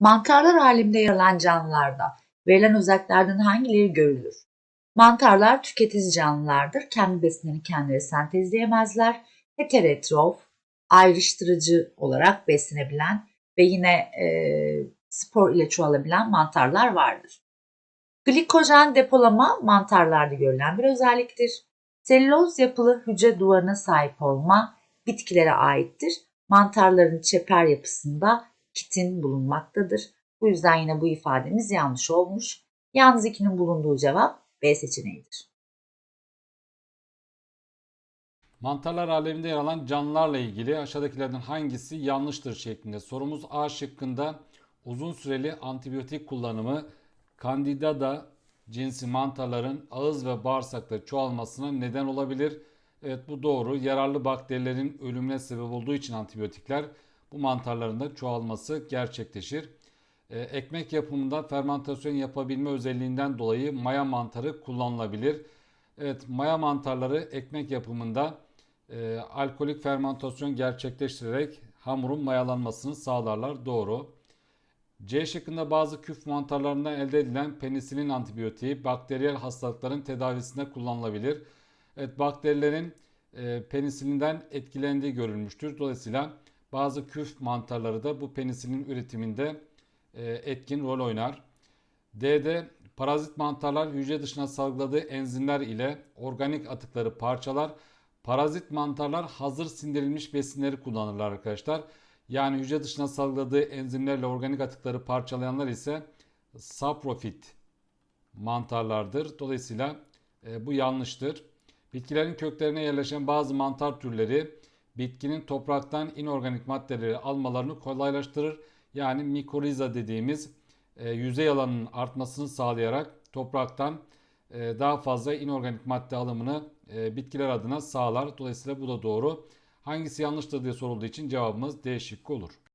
Mantarlar halinde yer alan canlılarda verilen özelliklerden hangileri görülür? Mantarlar tüketici canlılardır. Kendi besinlerini kendileri sentezleyemezler. Heterotrof, ayrıştırıcı olarak beslenebilen ve yine e, spor ile çoğalabilen mantarlar vardır. Glikojen depolama mantarlarda görülen bir özelliktir. Selüloz yapılı hücre duvarına sahip olma bitkilere aittir. Mantarların çeper yapısında kitin bulunmaktadır. Bu yüzden yine bu ifademiz yanlış olmuş. Yalnız 2'nin bulunduğu cevap B seçeneğidir. Mantarlar aleminde yer alan canlılarla ilgili aşağıdakilerden hangisi yanlıştır şeklinde. Sorumuz A şıkkında uzun süreli antibiyotik kullanımı Candidada cinsi mantarların ağız ve bağırsakta çoğalmasına neden olabilir. Evet bu doğru. Yararlı bakterilerin ölümüne sebep olduğu için antibiyotikler bu mantarların da çoğalması gerçekleşir. Ee, ekmek yapımında fermentasyon yapabilme özelliğinden dolayı maya mantarı kullanılabilir. Evet maya mantarları ekmek yapımında e, alkolik fermentasyon gerçekleştirerek hamurun mayalanmasını sağlarlar. Doğru. C şıkkında bazı küf mantarlarından elde edilen penisilin antibiyotiği bakteriyel hastalıkların tedavisinde kullanılabilir. Evet bakterilerin e, penisilinden etkilendiği görülmüştür. Dolayısıyla bazı küf mantarları da bu penisilin üretiminde e, etkin rol oynar. D'de parazit mantarlar hücre dışına salgıladığı enzimler ile organik atıkları parçalar. Parazit mantarlar hazır sindirilmiş besinleri kullanırlar arkadaşlar. Yani hücre dışına salgıladığı enzimlerle organik atıkları parçalayanlar ise saprofit mantarlardır. Dolayısıyla e, bu yanlıştır. Bitkilerin köklerine yerleşen bazı mantar türleri bitkinin topraktan inorganik maddeleri almalarını kolaylaştırır. Yani mikoriza dediğimiz e, yüzey alanının artmasını sağlayarak topraktan e, daha fazla inorganik madde alımını e, bitkiler adına sağlar. Dolayısıyla bu da doğru. Hangisi yanlıştır diye sorulduğu için cevabımız D şıkkı olur.